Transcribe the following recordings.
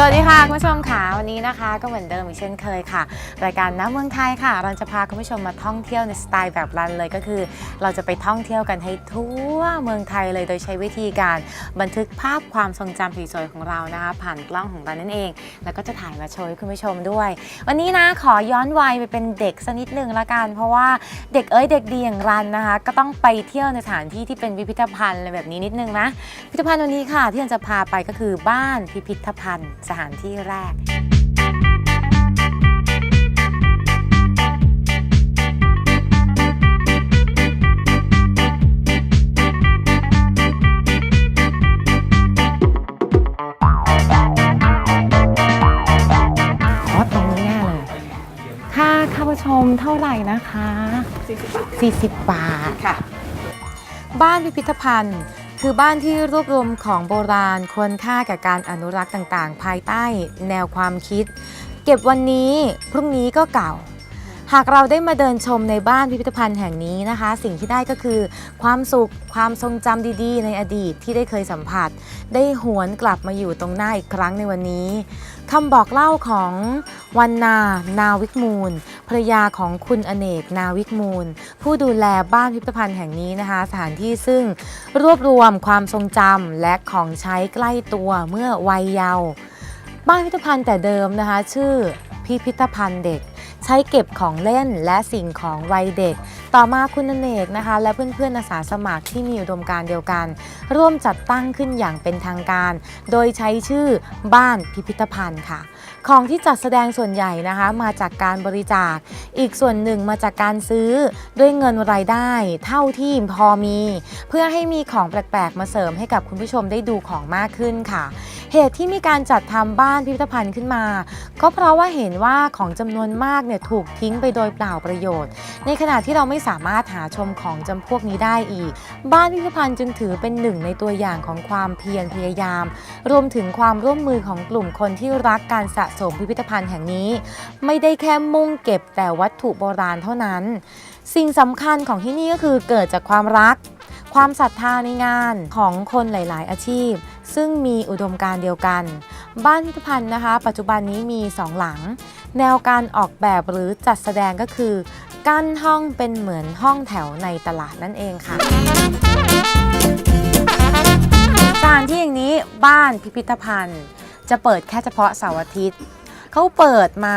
สวัสดีค่ะคุณผู้ชม นะคะ ก็เหมือนเดิมอีกเช่นเคยค่ะ รายการน้ำเมืองไทยค่ะ เราจะพาคุณผู้ชมมาท่องเที่ยวในสไตล์แบบรันเลยก็คือ เราจะไปท่องเที่ยวกันให้ทั่วเมืองไทยเลยโดยใช้วิธีการบันทึกภาพความทรงจำสวยๆของเรานะคะ ผ่านกล้องของเรานั่นเอง แล้วก็จะถ่ายมาโชว์ให้คุณผู้ชมด้วย วันนี้นะขอย้อนวัยไปเป็นเด็กสักนิดหนึ่งละกัน เพราะว่าเด็กเอ้ยเด็กดีอย่างรันนะคะ ก็ต้องไปเที่ยวในสถานที่ที่เป็นพิพิธภัณฑ์อะไรแบบนี้นิดนึงนะพิพิธภัณฑ์วันนี้ค่ะ ที่เราจะพาไปก็คือบ้านพิพิธภัณฑ์สถานที่แรก มเท่าไหร่นะคะ40 บาท ค่ะ บ้านพิพิธภัณฑ์ คือบ้านที่รวบรวมของโบราณควรค่าแก่การอนุรักษ์ต่างๆ ภายใต้แนวความคิด เก็บวันนี้พรุ่งนี้ก็เก่า หากเราได้มาเดินชมในบ้านพิพิธภัณฑ์แห่งนี้นะคะ สิ่งที่ได้ก็คือ ความสุขความทรงจำดีๆ ในอดีตที่ได้เคยสัมผัส ได้หวนกลับมาอยู่ตรงหน้าอีกครั้งในวันนี้คำบอกเล่าของวันนา นาวิกมูล ภรรยาของคุณอเนกนาวิกมูล ผู้ดูแลบ้านพิพิธภัณฑ์แห่งนี้นะคะ สถานที่ซึ่งรวบรวมความทรงจำและของใช้ใกล้ตัวเมื่อวัยเยาว์บ้านพิพิธภัณฑ์แต่เดิมนะคะ ชื่อพิพิธภัณฑ์เด็ก ใช้เก็บของเล่นและสิ่งของวัยเด็ก ต่อมาคุณอเนกนะคะ และเพื่อนๆอาสาสมัครที่มีอุดมการเดียวกัน ร่วมจัดตั้งขึ้นอย่างเป็นทางการ โดยใช้ชื่อบ้านพิพิธภัณฑ์ค่ะ ของที่จัดแสดงส่วนใหญ่นะคะ มาจากการบริจาค อีกส่วนหนึ่งมาจากการซื้อด้วยเงินรายได้เท่าที่พอมี เพื่อให้มีของแปลกๆมาเสริมให้กับคุณผู้ชมได้ดูของมากขึ้นค่ะ เหตุที่มีการจัดทำบ้านพิพิธภัณฑ์ขึ้นมา ก็เพราะว่าเห็นว่าของจำนวนมากเนี่ยถูกทิ้งไปโดยเปล่าประโยชน์ ในขณะที่เราไม่สามารถหาชมของจำพวกนี้ได้อีก บ้านพิพิธภัณฑ์จึงถือเป็นหนึ่งในตัวอย่างของความเพียรพยายาม รวมถึงความร่วมมือของกลุ่มคนที่รักการสะสมพิพิธภัณฑ์แห่งนี้ ไม่ได้แค่มุ่งเก็บแต่วัตถุโบราณเท่านั้น สิ่งสำคัญของที่นี่ก็คือเกิดจากความรัก ความศรัทธาในงานของคนหลาย ๆ อาชีพ ซึ่งมีอุดมการเดียวกัน บ้านพิพิธภัณฑ์นะคะ ปัจจุบันนี้มีสองหลัง แนวการออกแบบหรือจัดแสดงก็คือ กั้นห้องเป็นเหมือนห้องแถวในตลาดนั่นเองค่ะสถานที่อย่างนี้บ้านพิพิธภัณฑ์ จะเปิดแค่เฉพาะเสาร์อาทิตย์เขาเปิดมา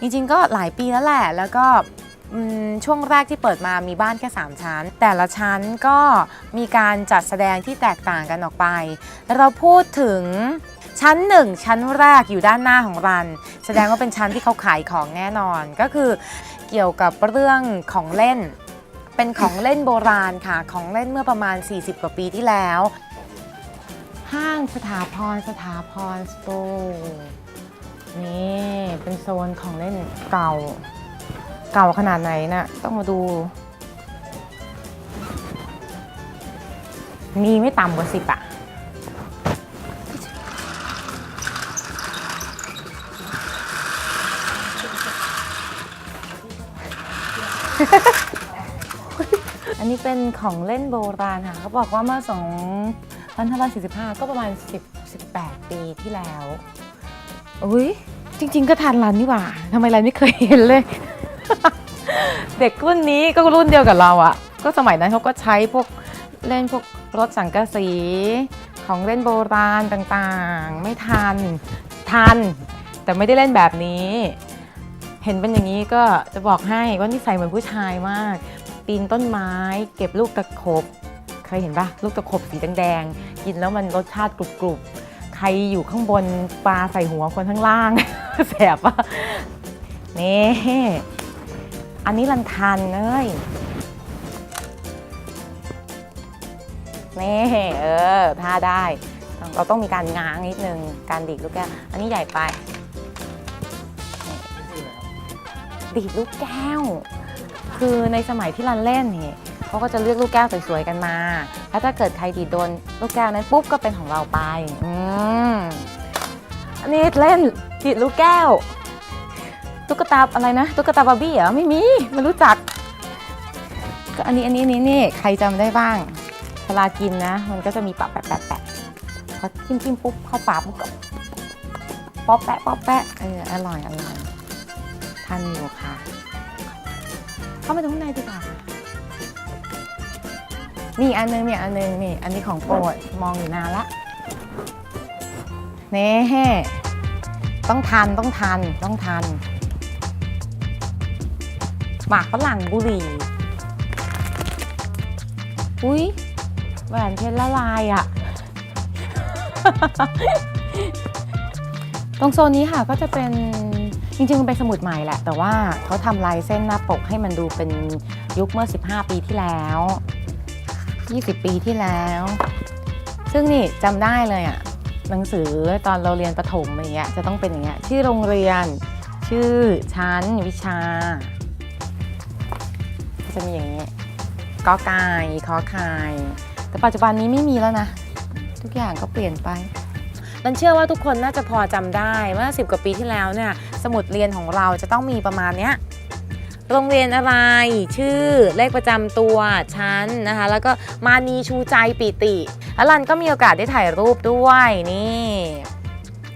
จริงๆ ก็หลายปีแล้วแหละ แล้วก็ช่วงแรกที่เปิดมามีบ้านแค่ 3 ชั้น แต่ละชั้นก็มีการจัดแสดงที่แตกต่างกันออกไป เราพูดถึงชั้นหนึ่งชั้นแรกอยู่ด้านหน้าของรัน แสดงว่าเป็นชั้นที่เขาขายของแน่นอนก็คือเกี่ยวกับเรื่องของเล่น เป็นของเล่นโบราณค่ะ ของเล่นเมื่อประมาณ 40 กว่าปีที่แล้ว ห้างสถาพรสถาพรสโตร์นี่เป็นโซนของเล่นเก่า เก่าขนาดไหนนะ่ะต้องมาดู มีไม่ต่ำกว่าสิบอะอันนี้เป็นของเล่นโบราณค่ะ เขาบอกว่าเมื่อง 2545 ก็ประมาณ 10 18 ปีที่แล้วอุ้ยจริง ๆ ก็ทันรันนี่หว่าทำไมรันไม่เคยเห็นเลย เด็กรุ่นนี้ก็รุ่นเดียวกับเราอะก็สมัยนั้นเขาก็ใช้พวกเล่นพวกรถสังกะสีของเล่นโบราณต่างๆ ไม่ทันทัน แต่ไม่ได้เล่นแบบนี้ เห็นเป็นอย่างนี้ก็จะบอกให้ว่านิสัยเหมือนผู้ชายมาก ปีนต้นไม้ เก็บลูกตะขบ ยเห็นปะลูกตะขบสีแดงๆกินแล้วมันรสชาติกรุบๆ ใครอยู่ข้างบนปลาใส่หัวคนข้างล่าง แสบปะนี่อันนี้ลันทันเอ้ยนี่เออท่าได้ เราต้องมีการง้างนิดนึง การดีดลูกแก้ว อันนี้ใหญ่ไป ดีดลูกแก้ว คือในสมัยที่รันเล่นนี่ เขาก็จะเลือกลูกแก้วสวยๆกันมา แล้วถ้าเกิดใครดีดโดนลูกแก้วนั้นปุ๊บก็เป็นของเราไป อืมอันนี้เล่นดีดลูกแก้ว ตุ๊กตาอะไรนะ ตุ๊กตาบาร์บี้เหรอ ไม่มี ไม่รู้จัก ก็อันนี้อันนี้นี้นี่ใครจำได้บ้างเวลากินนะ มันก็จะมีปะแปะแปะแปะพอจิ้มจิ้มปุ๊บเข้าปากปุ๊บก็ป๊อปแปะป๊อปแปะเอออร่อยอร่อยทันอยู่ค่ะ เข้ามาดูข้างในดีกว่า ค่ะมีอีกอันนึงมีอีกอันนึงนี่อันนี้ของโปรดมองอยู่นานละเน่ต้องทันต้องทันต้องทันหมากฝรั่งบุหรี่อุ้ยแหวนเพชรละลายอะ่ะ ตรงโซนนี้ค่ะก็จะเป็นจริงๆมันเป็นสมุดใหม่แหละ แต่ว่าเขาทำลายเส้นหน้าปกให้มันดูเป็นยุคเมื่อ 15 ปีที่แล้ว 20 ปีที่แล้ว ซึ่งนี่จำได้เลยอะ่ะหนังสือตอนเราเรียนประถมอย่างเงี้ยจะต้องเป็นอย่างเงี้ยชื่อโรงเรียน ชื่อชั้น วิชา จะมีอย่างนี้กอไก่ขอไข่แต่ปัจจุบันนี้ไม่มีแล้วนะ ทุกอย่างก็เปลี่ยนไปนันเชื่อว่าทุกคนน่าจะพอจำได้เมื่อ10กว่าปีที่แล้วเนี่ยสมุดเรียนของเราจะต้องมีประมาณเนี้ย โรงเรียนอะไร ชื่อ เลขประจำตัวชั้นนะคะ แล้วก็มานีชูใจปิติแล้วรันก็มีโอกาสได้ถ่ายรูปด้วยนี่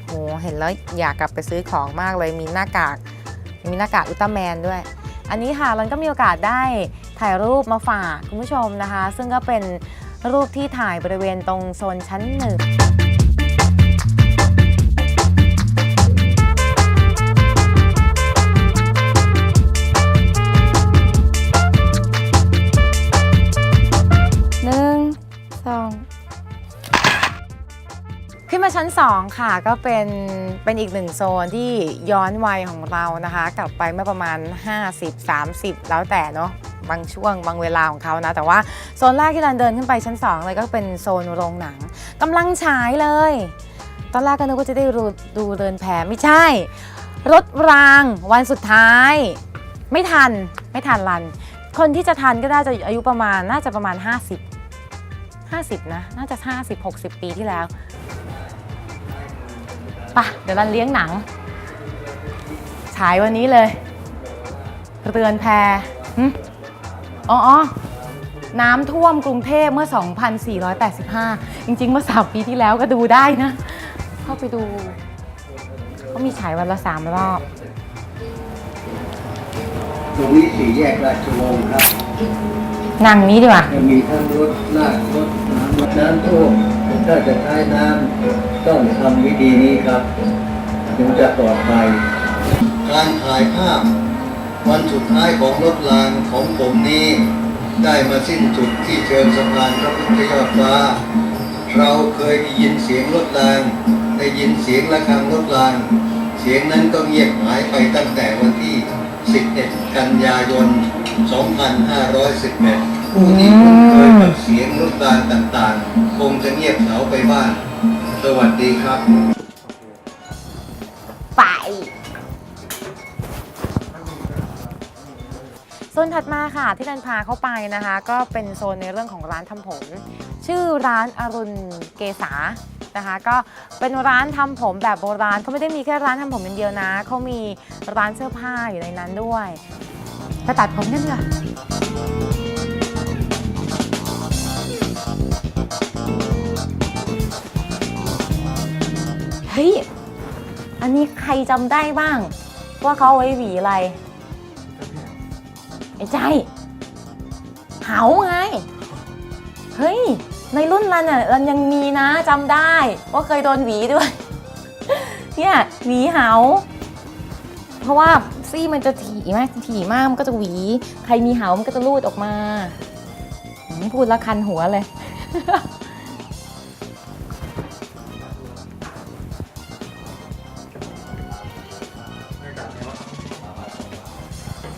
โหเห็นแล้วอยากกลับไปซื้อของมากเลยมีหน้ากากมีหน้ากากอุลตร้าแมนด้วย อันนี้ค่ะรันก็มีโอกาสได้ถ่ายรูปมาฝากคุณผู้ชมนะคะ ซึ่งก็เป็นรูปที่ถ่ายบริเวณตรงโซนชั้นหนึ่ง ชั้น 2 ค่ะก็เป็นเป็นอีกหนึ่งโซนที่ย้อนวัยของเรานะคะ กลับไปเมื่อประมาณ 50 30 แล้วแต่เนาะบางช่วงบางเวลาของเขานะ แต่ว่าโซนแรกที่เราเดินขึ้นไปชั้น 2 เลยก็เป็นโซนโรงหนังกำลังฉายเลย ตอนแรกก็นึกว่าจะได้ดูดูเดินแผลไม่ใช่ รถรางวันสุดท้าย ไม่ทันไม่ทันรัน คนที่จะทันก็น่าจะอายุประมาณน่าจะประมาณ 50 50 นะ น่าจะ 50 60 ปีที่แล้ว ปะเดี๋ยวรันเลี้ยงหนัง ฉายวันนี้เลย เรือนแพหึอ๋อออน้ำท่วมกรุงเทพเมื่อ 2485 จริง ๆ เมื่อ3ปีที่แล้วก็ดูได้นะ เข้าไปดูเขามีฉายวันละ3รอบตรงนี้สี่แยกราชวงศ์ครับนั่งนี้ดีกว่า จะมีทั้งรถลากรถน้ำรถน้ำท่วม ถ้าจะใช้น้ำต้องทำวิธีนี้ครับ ถึงจะปลอดภัย การถ่ายภาพ วันสุดท้ายของรถรางของผมนี้ ได้มาสิ้นสุดที่เชิงสะพานพระพุทธยอดฟ้า เราเคยได้ยินเสียงรถรางได้ยินเสียงระฆังรถราง เสียงนั้นก็เงียบหายไปตั้งแต่วันที่ 11 กันยายน 2511 ผู้ที่คุ้นเคยกับเสียงรถรางต่างๆ คงจะเงียบเหงาไปบ้าง สวัสดีครับ ไป โซนถัดมาค่ะที่นันพาเข้าไปนะคะ ก็เป็นโซนในเรื่องของร้านทำผม ชื่อร้านอรุณเกษานะคะ ก็เป็นร้านทำผมแบบโบราณเขาไม่ได้มีแค่ร้านทำผมอย่างเดียวนะเขามีร้านเสื้อผ้าอยู่ในนั้นด้วยไปตัดผมกันเถอะ ฮ้ย อันนี้ใครจำได้บ้าง ว่าเขาเอาไว้หวีอะไร ไอ้ใจเหาไง เฮ้ย ในรุ่นรันอะรันยังมีนะจำได้ ว่าเคยโดนหวีด้วย เนี่ยหวีเหาเพราะว่าซี่มันจะถี่มากถี่มากมันก็จะหวี ใครมีเหามันก็จะรูดออกมาพูดล้วคันหัวเลย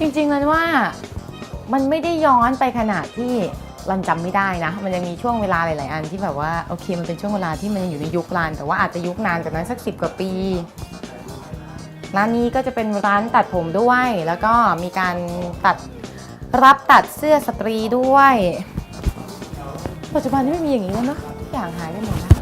จริงๆนั้นว่ามันไม่ได้ย้อนไปขนาดที่รันจำไม่ได้นะ มันยังมีช่วงเวลาหลาย ๆ อันที่แบบว่าโอเคมันเป็นช่วงเวลาที่มันยังอยู่ในยุครันแต่ว่าอาจจะยุคนานกว่านั้นสักสิบกว่าปีร้านนี้ก็จะเป็นร้านตัดผมด้วย แล้วก็มีการตัดรับตัดเสื้อสตรีด้วย ปัจจุบันนี้ไม่มีอย่างนี้แล้วเนอะทุกอย่างหายไปหมดแล้ว